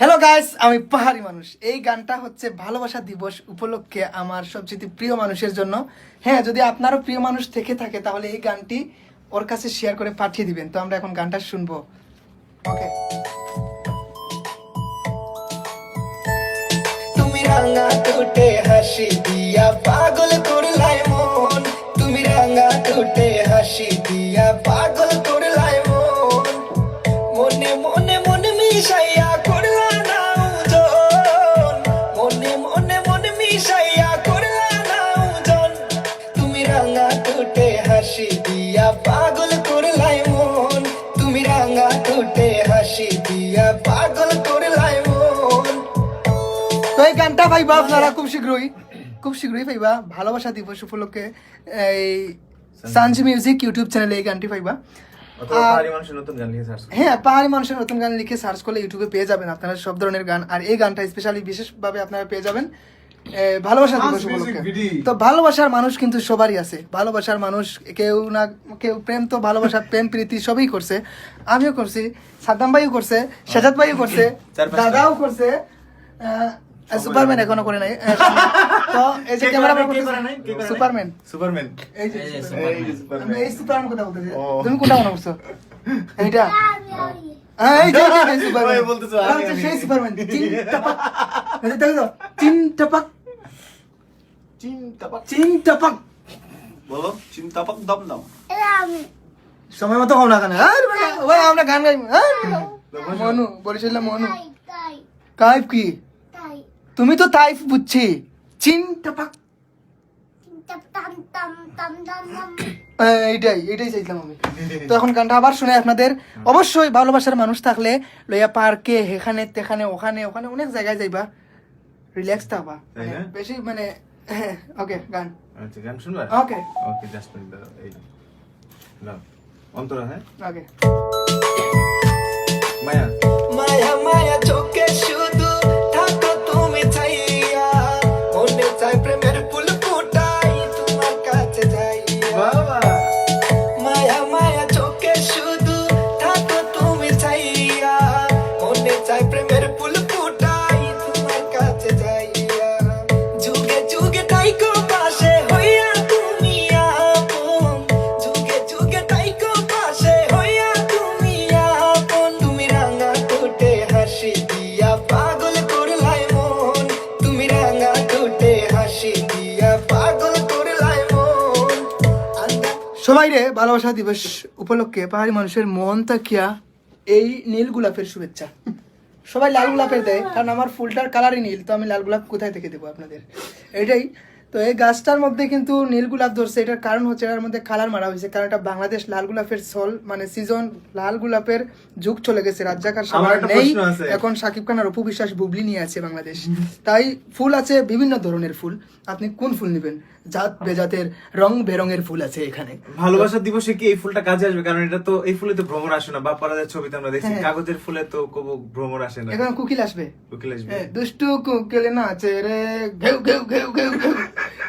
Hello guys আমি পাহাড়ি মানুষ। এই গানটা হচ্ছে ভালোবাসা দিবস উপলক্ষে আমার সবচেয়ে প্রিয় মানুষের জন্য। হ্যাঁ যদি আপনারও প্রিয় মানুষ থেকে থাকে, তাহলে এই গানটি ওর কাছে শেয়ার করে পাঠিয়ে দিবেন। তো আমরা এখন গানটা শুনব। ওকে তুমি রাঙা টুটে হাসি দিয়া পাগল পাইবা আপনারা খুব শীঘ্রই খুব শীঘ্রই পাইবা ভালোবাসা দিবস উপলক্ষে এই সানজ মিউজিক ইউটিউব চ্যানেলে এই গানটি পাইবা অথবা আর- পাহাড়ি মানুষের নতুন গান লিখে সার্চ হ্যাঁ পাহাড়ি মানুষের নতুন গান লিখে সার্চ করলে ইউটিউবে পেয়ে যাবেন আপনারা সব ধরনের গান। আর এই গানটা স্পেশালি বিশেষভাবে আপনারা পেয়ে যাবেন ভালোবাসা দিবস উপলক্ষে। তো ভালোবাসার মানুষ কিন্তু সবারই আছে। ভালোবাসার মানুষ কেউ না কেউ প্রেম তো ভালোবাসা প্রেম প্রীতি সবই করছে। আমিও করছি সাদ্দাম ভাইও করছে সাজাদ ভাইও করছে দাদাও করছে আহ, সুপারম্যান এখনও করে নাই। তো এই যে ক্যামেরা? সুপারম্যান সুপারম্যান এই যে এই সুপারম্যান। কথা বলতেছি? তুমি কোনটা মনে করছ? এইটা? হ্যাঁ, সময় মতো হও না কেন? আমরা গান গাই মনু বলেছিল মনু। কাইফ কি? তুমি তো তাই বুঝছি। চিন টাপাক হ্যাঁ, এইটাই এইটাই চাইছিলাম আমি। তো এখন গানটা আবার শুনে আপনাদের অবশ্যই ভালোবাসার মানুষ থাকলে লইয়া পার্কে এখানে তেখানে ওখানে ওখানে অনেক জায়গায় যাইবা। রিল্যাক্স থাকবা। বেশি মানে ওকে গান। আচ্ছা গান শুনবা? ওকে। ওকে জাস্ট মিনিট দাও এই নাও অন্তরা হ্যাঁ? ওকে। সবাই রে ভালোবাসা দিবস উপলক্ষে পাহাড়ি মানুষের মন তাকিয়া এই নীল গোলাপের শুভেচ্ছা। সবাই লাল গোলাপের দেয় কারণ আমার ফুলটার কালারই নীল তো আমি লাল গোলাপ কোথায় থেকে দেবো আপনাদের? এটাই। তো এই গাছটার মধ্যে কিন্তু নীল গোলাপ ধরছে এটার কারণ হচ্ছে এটার মধ্যে কালার মারা হয়েছে কারণ এটা বাংলাদেশ লাল গোলাপের সল মানে সিজন লাল গোলাপের যুগ চলে গেছে রাজ্জাকার নেই। এখন সাকিব খান আর অপু বিশ্বাস বুবলি নিয়ে আছে বাংলাদেশ। তাই ফুল আছে বিভিন্ন ধরনের ফুল। আপনি কোন ফুল নেবেন? জাত বেজাতের রং বেরঙের ফুল আছে এখানে। ভালোবাসা দিবসে কি এই ফুলটা কাজে আসবে? কারণ এটা তো এই ফুলে তো ভ্রমর আসে না। বাপ্পারাজের ছবিতে আমরা দেখছি হ্যাঁ। কাগজের ফুলে তো কবু ভ্রমর আসে না। এখন কুকিল আসবে। উকিল আসবে। হ্যাঁ, দুষ্টু কুকিল নাচে রে ঘেউ ঘেউ ঘেউ ঘেউ ঘেউ।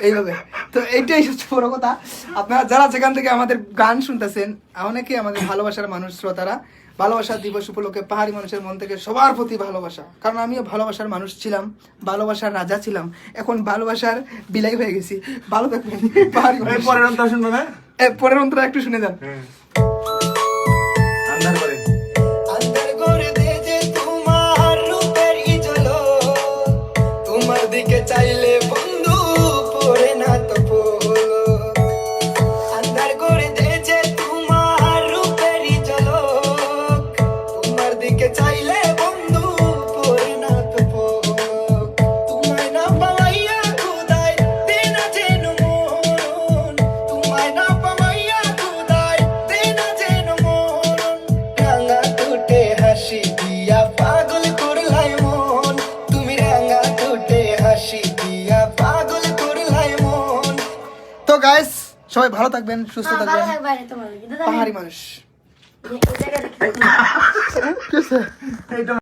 এইভাবে। তো এইটাই হচ্ছে বড় কথা। আপনারা যারা যেখান থেকে আমাদের গান শুনতেছেন অনেকে আমাদের ভালোবাসার মানুষ শ্রোতারা ভালোবাসা দিবস উপলক্ষে পাহাড়ি মানুষের মন থেকে সবার প্রতি ভালোবাসা। কারণ আমিও ভালোবাসার মানুষ ছিলাম ভালোবাসার রাজা ছিলাম। এখন ভালোবাসার বিলাই হয়ে গেছি। ভালো থাকবেন। পাহাড়ি পরের অন্তর শুনবে না পরের অন্তরা একটু শুনে যান। তো গাইস সবাই ভালো থাকবেন সুস্থ থাকবেন। থাকবে আরে তোমার পাহাড়ি মানুষ।